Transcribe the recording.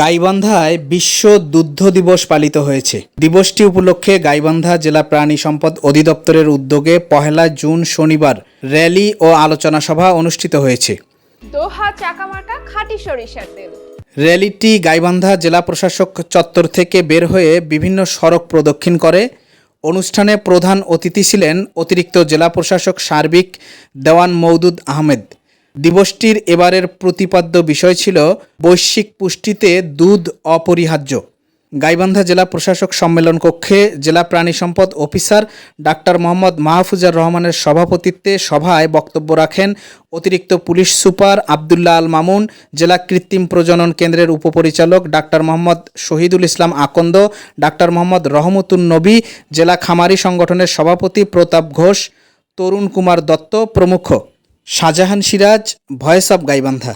গাইবান্ধায় বিশ্ব দুগ্ধ দিবস পালিত হয়েছে। দিবসটি উপলক্ষে গাইবান্ধা জেলা প্রাণী সম্পদ অধিদপ্তরের উদ্যোগে পহেলা জুন শনিবার র্যালি ও আলোচনা সভা অনুষ্ঠিত হয়েছে। দোহা খাঁটি সরিষার তেল র্যালিটি গাইবান্ধা জেলা প্রশাসক চত্বর থেকে বের হয়ে বিভিন্ন সড়ক প্রদক্ষিণ করে। অনুষ্ঠানে প্রধান অতিথি ছিলেন অতিরিক্ত জেলা প্রশাসক সার্বিক দেওয়ান মৌদুদ আহমেদ। দিবসটির এবারের প্রতিপাদ্য বিষয় ছিল বৈশ্বিক পুষ্টিতে দুধ অপরিহার্য। গাইবান্ধা জেলা প্রশাসক সম্মেলন কক্ষে জেলা প্রাণী সম্পদ অফিসার ডাক্তার মোহাম্মদ মাহফুজার রহমানের সভাপতিত্বে সভায় বক্তব্য রাখেন অতিরিক্ত পুলিশ সুপার আবদুল্লাহ আল মামুন, জেলা কৃত্রিম প্রজনন কেন্দ্রের উপপরিচালক ডাক্তার মোহাম্মদ শহীদুল ইসলাম আকন্দ, ডাক্তার মোহাম্মদ রহমতুন নবী, জেলা খামারি সংগঠনের সভাপতি প্রতাপ ঘোষ, তরুণ কুমার দত্ত প্রমুখ। Shahjahan Siraj voice of Gaibandha.